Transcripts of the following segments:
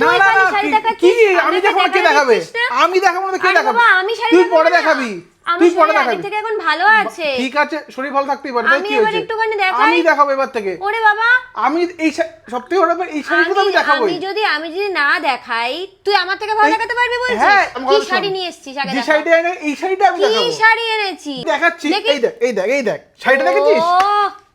না না খালি না শাড়ি কি- আমি আমাকে কে দেখাবে? আমি দেখাবো না কে দেখাবে? বাবা, আমি শাড়ি তুই পরে দেখাবি? তুই পরে দেখাবি? থেকে এখন ভালো আছে। ঠিক আছে শরীর ভালো থাকতেই পারে আমি এবার একটুখানি দেখাই। আমি দেখাবো এবার থেকে। ওরে বাবা। আমি এই সত্যি ওরা এই শাড়িটা তো আমি আমি আমি যদি আমি যদি না দেখাই তুই আমার থেকে ভালো দেখাতে পারবি বলছিস? হ্যাঁ কি শাড়ি নিয়ে এসেছিস? আগে যে শাড়িটা এনে এই শাড়িটা আমি কি শাড়ি এনেছি দেখাচ্ছি। এই দেখ এই দেখ এই দেখ। শাড়িটা দেখেছিস?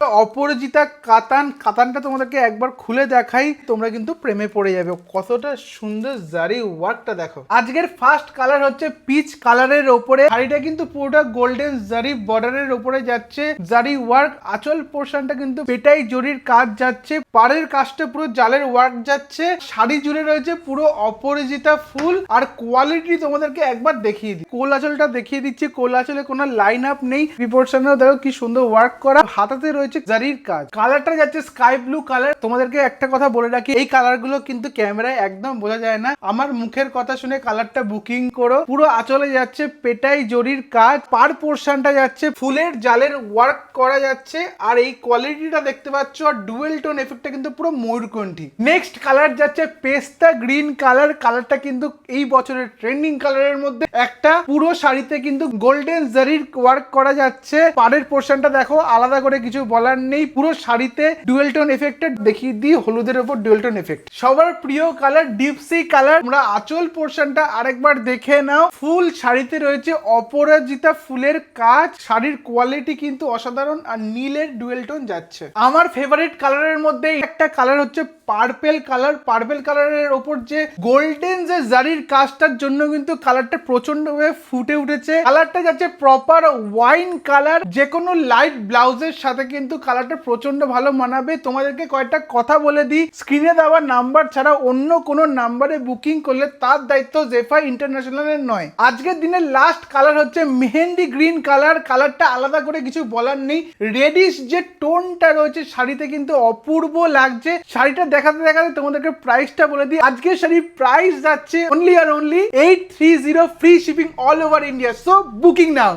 অপরাজিতা কাতান, কাতানটা তোমাদেরকে একবার খুলে দেখাই, তোমরা কিন্তু প্রেমে পড়ে যাবে। কতটা সুন্দর, জারি ওয়ার্কটা দেখো। আজকের ফার্স্ট কালার হচ্ছে পিচ কালারের ওপরে। শাড়িটা কিন্তু পুরোটা গোল্ডেন জারি বর্ডারের ওপরে যাচ্ছে। জারি ওয়ার্ক আঁচল পোর্শনটা কিন্তু পেটাই জরির কাজ যাচ্ছে। পাড়ের কাজটা পুরো জালের ওয়ার্ক যাচ্ছে। শাড়ি জুড়ে রয়েছে পুরো অপরাজিতা ফুল। আর কোয়ালিটি তোমাদেরকে একবার দেখিয়ে দিই। কোল আচলটা দেখিয়ে দিচ্ছি। কোল আচলে কোনো লাইন আপ নেই প্রিপোর্শনেও দেখো কি সুন্দর ওয়ার্ক করা। হাতাতে রয়েছে জারির কাজ। কালারটা যাচ্ছে স্কাই ব্লু কালার তোমাদেরকে একটা কথা বলে রাখি, এই কালারগুলো কিন্তু ক্যামেরায় একদম বোঝা যায় না। আমার মুখের কথা শুনে কালারটা বুকিং করো। পুরো আঁচলে যাচ্ছে পেটাই জরির কাজ। পার পোর্শনটা যাচ্ছে ফুলের জালের ওয়ার্ক করা যাচ্ছে। আর এই কোয়ালিটিটা দেখতে পাচ্ছ, আর ডুয়েল টোন এফেক্টটা কিন্তু পুরো ময়ূরকণ্ঠী। নেক্সট কালার যাচ্ছে পেস্তা গ্রিন কালার কালারটা কিন্তু এই বছরের ট্রেন্ডিং কালারের মধ্যে। একটা পুরো শাড়িতে কিন্তু গোল্ডেন জারির ওয়ার্ক করা যাচ্ছে। পাড়ের পোর্শনটা দেখো, আলাদা করে কিছু বলার নেই, পুরো শাড়িতে ডুয়েল টোন দেখিয়ে দিই হলুদের উপর ডুয়েল টোন এফেক্ট সবার প্রিয় কালার ডিপসি কালার আমরা আঁচল পোর্শনটা আরেকবার দেখে নাও। ফুল শাড়িতে রয়েছে অপরাজিতা ফুলের কাজ। শাড়ির কোয়ালিটি কিন্তু অসাধারণ আর নীলের ডুয়েল টোন যাচ্ছে। আমার ফেভারিট কালারের মধ্যে একটা কালার হচ্ছে পার্পেল কালার পার্পেল কালারের ওপর যে গোল্ডেন যে জারির কাজটার জন্য কিন্তু কালারটা প্রচণ্ড ভাবে ফুটে উঠেছে। কালারটা যাচ্ছে প্রপার ওয়াইন কালার যে কোনো লাইট ব্লাউজের সাথে কিন্তু কালারটা প্রচণ্ড ভালো মানাবে। তোমাদেরকে কয়েকটা কথা বলে দিই। স্ক্রিনে দেওয়া নাম্বার ছাড়া অন্য কোনো নাম্বারে বুকিং করলে তার দায়িত্ব জেফাই ইন্টারন্যাশনালের নয়। আজকের দিনের লাস্ট কালার হচ্ছে মেহেন্দি গ্রিন কালার কালারটা আলাদা করে কিছু বলার নেই। রেডিশ যে টোনটা রয়েছে, শাড়িতে কিন্তু অপূর্ব লাগছে। শাড়িটা দেখাতে দেখাতে তোমাদেরকে প্রাইসটা বলে দিই। আজকের শাড়ির প্রাইস যাচ্ছে অনলি আর only eight three zero free shipping all over India so booking now